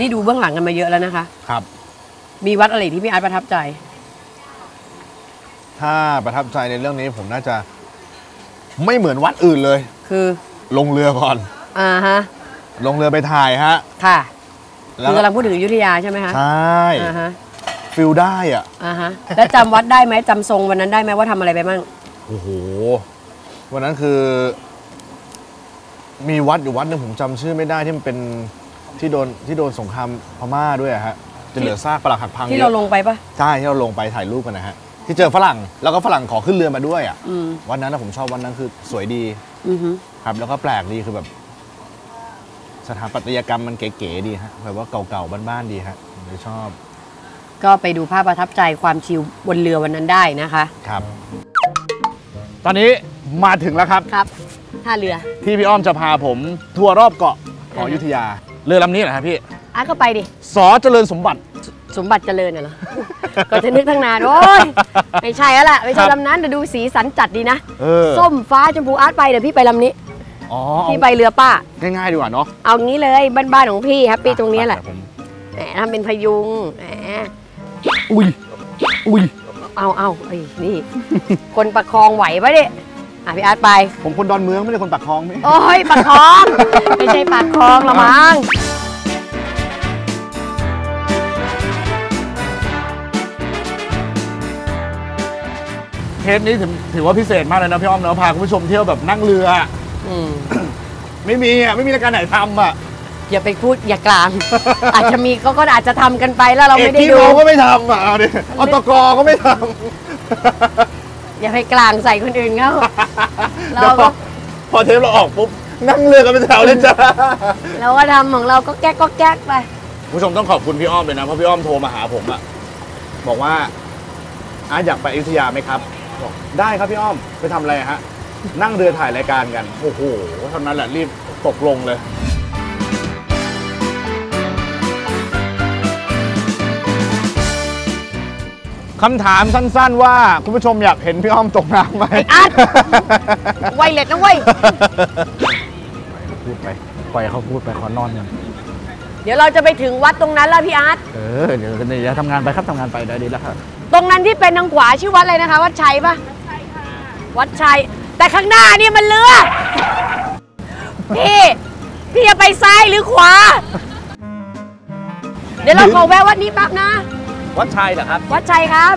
นี่ดูเบื้องหลังกันมาเยอะแล้วนะคะ ครับ มีวัดอะไรที่พี่อาร์ตประทับใจ ถ้าประทับใจในเรื่องนี้ผมน่าจะ ไม่เหมือนวัดอื่นเลย คือ ลงเรือก่อน อ่าฮะ ลงเรือไปถ่ายฮะ ค่ะแล้คืวอกำลังพูดถึงอยุธยาใช่ไหมคะ ใช่อ่าฮะ ฟิลได้อะ อ่าฮะ แล้วจำวัดได้ไหมจำทรงวันนั้นได้ไหมว่าทำอะไรไปบ้าง โอ้โห วันนั้นคือ มีวัดอยู่วัดหนึ่งผมจำชื่อไม่ได้ที่มันเป็น ที่โดนที่โดนสงครามพม่าด้วยอะฮะจะเหลือซากปรักหักพังที่ยเราอะลงไปปะใช่ที่เราลงไปถ่ายรูปกันนะฮะที่เจอฝรั่งแล้วก็ฝรั่งขอขึ้นเรือมาด้วยอะอืมวันนั้นนะผมชอบวันนั้นคือสวยดีอือฮึครับ แล้วก็แปลกดีคือแบบ สถาปัตยกรรมมันเก๋ๆดีฮะแบบว่าเก่าๆบ้านๆดีฮะผมเลยชอบก็ไปดูภาพประทับใจความชิลบนเรือวันนั้นได้นะคะ ครับ ตอนนี้มาถึงแล้วครับ ครับท่าเรือ ที่พี่อ้อมจะพาผมทัวร์รอบเกาะของอยุธยา เรือลำนี้เหรอครับพี่อาร์ตก็ไปดิ สอเจริญสมบัติ สมบัติเจริญน่ะเหรอ ก็จะนึกตั้งนานโอ้ยไม่ใช่แล้วล่ะไม่ใช่ครับลำนั้นแต่ดูสีสันจัดดีนะ เออส้มฟ้าชมพูอาร์ตไปเดี๋ยวพี่ไปลำนี้ อ๋อพี่ไปเรือป้าเอาง่ายๆดีกว่าเนาะเอางี้เลยบ้านๆของพี่แฮปปี้ตรงนี้แหละไปผมแหมทำเป็นพยุงแหมอุ้ยอุ้ยเอาเอาไอ้ยนี่ คนประคองไหวปะเนี่ย อะพี่อาร์ตไป ผมคนดอนเมืองไม่ได้คนปากคลองไหมโอ้ยปากคลอง ไม่ใช่ปากคลองละมั้งเทปนี้ถือถือว่าพิเศษมากเลยนะพี่อ้อมเนาะพาคุณผู้ชมเที่ยวแบบนั่งเรือ อืมไม่มีอะไม่มีรายการไหนทำอะอย่าไปพูดอย่ากลาง อาจจะมีก็ก็อาจจะทำกันไปแล้วเราเอกไม่ได้ที่ดู เราก็ไม่ทำอะเอาดิอตกก็ไม่ท อย่าไปกลางใส่คนอื่นเขาำเราก็ พอเทปเราออกปุ๊บนั่งเรือกันเป็นแถวเลยจ้าเราก็ทำของเราก็แก๊กก็แก๊กไปคุณผู้ชมต้องขอบคุณพี่อ้อมเลยนะเพราะพี่อ้อมโทรมาหาผมอะบอกว่าอาร์ตอยากไปอยุธยาไหมครับบอกได้ครับพี่อ้อมไปทำอะไรฮะ นั่งเรือถ่ายรายการกัน โอ้โหเท่านั้นแหละรีบตกลงเลย คำถามสั้นๆว่าคุณผู้ชมอยากเห็นพี่อ้อมตกน้ำไหมไอ้อาร์ตไวเลตนะเว้ย พูดไปปล่อยเขาพูดไปขอนอนกันเดี๋ยวเราจะไปถึงวัดตรงนั้นแล้วพี่อาร์ตเออเดี๋ยวเดี๋ยวทำงานไปครับทำงานไปได้ดีแล้วครับตรงนั้นที่เป็นทางขวาชื่อวัดอะไรนะคะ วัดชัยปะวัดชัยแต่ข้างหน้านี่มันเรือ พี่พี่จะไปซ้ายหรือขวา เดี๋ยวเราขอแวะวัดนี้แป๊บนะ วัดชัยเหรอครับ วัดชัยครับ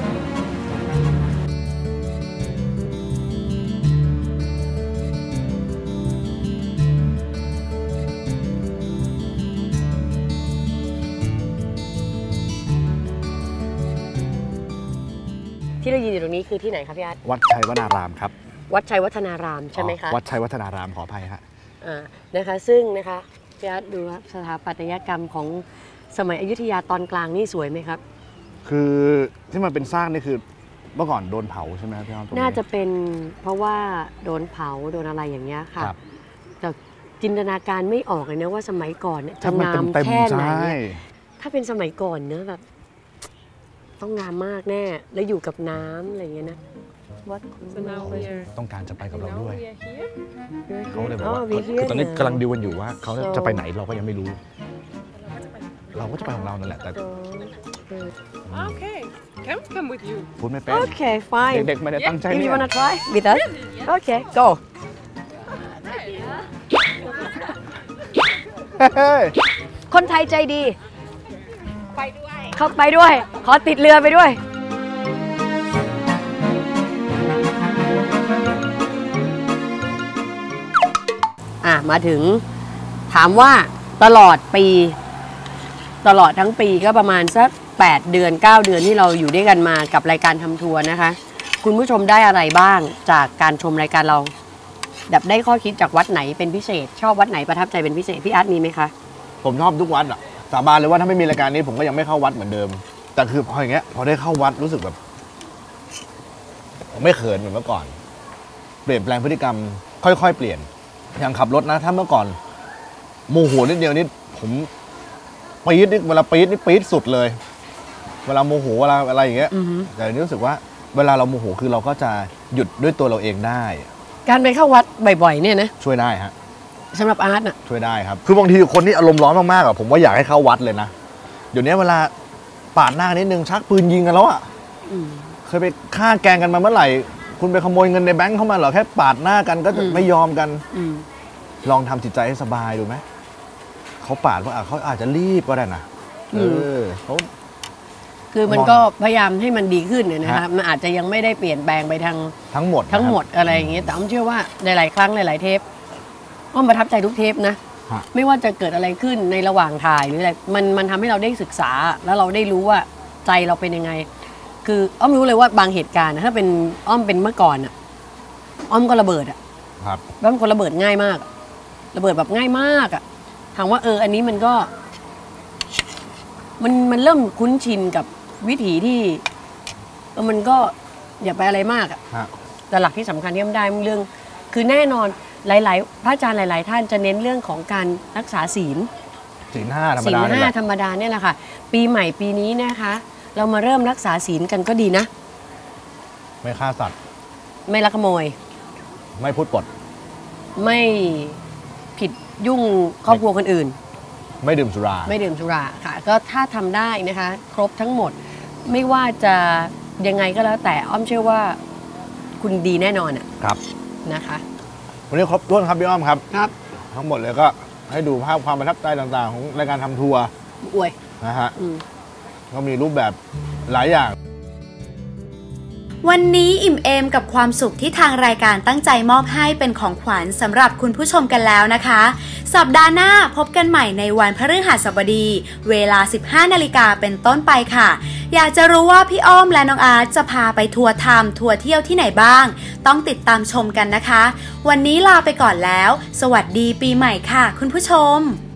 ที่เรายืนอยู่ตรงนี้คือที่ไหนครับพี่อาร์ตวัดชัยวนารามครับ วัดชัยวัฒนารามใช่ไหมคะอ๋อวัดชัยวัฒนารามขออภัยฮะอ่านะคะซึ่งนะคะพี่อาร์ตดูครับสถาปัตยกรรมของสมัยอยุธยาตอนกลางนี่สวยไหมครับ คือที่มันเป็นสร้างนี่คือเมื่อก่อนโดนเผาใช่ไหมครับพี่อ้อมตรงน่าจะเป็นเพราะว่าโดนเผาโดนอะไรอย่างเงี้ยค่ะ ครับ แต่จินตนาการไม่ออกเลยนะว่าสมัยก่อนเนี่ยจะถ้ามันงามเต็มแค่ๆไหน ใช่ ถ้าเป็นสมัยก่อนเนอะแบบ ต้องงามมากแน่ แล้วอยู่กับน้ำอะไรอย่างเงี้ยนะวัด So now we are ต้องการจะไปกับเรา now ด้วย we are here. เขาเลยบอกว่าอ๋อคือตอนนี้ we here กำลังดิวกันอยู่ว่าเขา So จะไปไหนเราก็ยังไม่รู้ เราก็จะไปของเรานั่นแหละแต่ Okay, can we come with you? พูดไม่เป็นโอเค fine เด็กๆไม่ได้ตั้งใจ if เนี่ you ย wanna try with us okay go เฮ้ยคนไทยใจดี ไปด้วย เขาไปด้วย ขอติดเรือไปด้วย อะ มาถึงถามว่าตลอดปี ตลอดทั้งปีก็ประมาณสัก8เดือน 9 เดือนที่เราอยู่ด้วยกันมากับรายการทำทัวร์นะคะ คุณผู้ชมได้อะไรบ้างจากการชมรายการเราแบบได้ข้อคิดจากวัดไหนเป็นพิเศษ ชอบวัดไหนประทับใจเป็นพิเศษพี่อาร์ตมีไหมคะผมชอบทุกวัดอะสาบานเลยว่าถ้าไม่มีรายการนี้ผมก็ยังไม่เข้าวัดเหมือนเดิม แต่คือพออย่างเงี้ย พอได้เข้าวัดรู้สึกแบบไม่เขินเหมือนเมื่อก่อน เปลี่ยนแปลงพฤติกรรม ค่อยๆ เปลี่ยนอย่างขับรถนะ ถ้าเมื่อก่อนโมโหนิดเดียวนี่ผม ปี๊ดนี่เวลาปี๊ดนี่ปี๊ดสุดเลย เวลาโมโหเวลาอะไรอย่างเงี้ยอือฮึ แต่อันนี้รู้สึกว่าเวลาเราโมโหคือเราก็จะหยุดด้วยตัวเราเองได้ การไปเข้าวัดบ่อยๆเนี่ยนะช่วยได้ฮะ สำหรับอาร์ตน่ะ ช่วยได้ครับ คือบางทีคนที่อารมณ์ร้อนมากๆอะผมว่าอยากให้เข้าวัดเลยนะ เดี๋ยวนี้เวลาปาดหน้านิดนึงชักปืนยิงกันแล้วอะอืม เคยไปฆ่าแกล้งกันมาเมื่อไหร่ คุณไปขโมยเงินในแบงค์เข้ามาเหรอแค่ปาดหน้ากันก็จะอืม ไม่ยอมกัน อืมลองทำจิตใจให้สบายดูไหม เขาปาดว่าอะเขาอาจจะรีบก็ได้นะเออเขาคือมันมองก็พยายามให้มันดีขึ้นเนี่ยนะคะฮะมันอาจจะยังไม่ได้เปลี่ยนแปลงไปทางทั้งหมดนะครับทั้งหมดอะไรอย่างเงี้ยแต่อ้อมเชื่อว่าหลายๆครั้งหลาย ๆ เทปอ้อมประทับใจทุกเทปนะฮะไม่ว่าจะเกิดอะไรขึ้นในระหว่างถ่ายหรืออะไรมันมันทำให้เราได้ศึกษาแล้วเราได้รู้ว่าใจเราเป็นยังไง คืออ้อมรู้เลยว่าบางเหตุการณ์นะถ้าเป็นอ้อมเป็นเมื่อก่อนอะอ้อมก็ระเบิดอะครับแล้วเป็นคนระเบิดง่ายมากอะระเบิดแบบง่ายมากอะ ถามว่าเอออันนี้มันก็ มันมันเริ่มคุ้นชินกับวิถีที่เออมันก็อย่าไปอะไรมากอะฮะแต่หลักที่สำคัญที่ทำได้เรื่อง คือแน่นอนหลาย ๆ พระอาจารย์หลาย ๆ ท่านจะเน้นเรื่องของการรักษาศีล ศีลห้าธรรมศีลดาเนี่ยห้าแหละธรรมดาเนี่ยแหละค่ะ ปีใหม่ปีนี้นะคะ เรามาเริ่มรักษาศีลกันก็ดีนะ ไม่ฆ่าสัตว์ ไม่ลักขโมย ไม่พูดปด ไม่ผิด ยุ่งครอบครัวคนอื่น ไม่ดื่มสุรา ไม่ดื่มสุราค่ะ ก็ถ้าทำได้นะคะ ครบทั้งหมดไม่ว่าจะยังไงก็แล้วแต่อ้อมเชื่อว่าคุณดีแน่นอนอะครับ นะคะ วันนี้ครบถ้วนครับพี่อ้อมครับ ครับ ทั้งหมดเลยก็ให้ดูภาพความประทับใจต่างๆ ของรายการทำทัวร์อวยนะฮะอืมก็มีรูปแบบหลายอย่าง วันนี้อิ่มเอมกับความสุขที่ทางรายการตั้งใจมอบให้เป็นของขวัญสำหรับคุณผู้ชมกันแล้วนะคะ สัปดาห์หน้าพบกันใหม่ในวันพฤหัสบดี เวลา 15 นาฬิกาเป็นต้นไปค่ะ อยากจะรู้ว่าพี่อ้อมและน้องอาร์ตจะพาไปทัวร์ทำทัวร์เที่ยวที่ไหนบ้าง ต้องติดตามชมกันนะคะ วันนี้ลาไปก่อนแล้ว สวัสดีปีใหม่ค่ะ คุณผู้ชม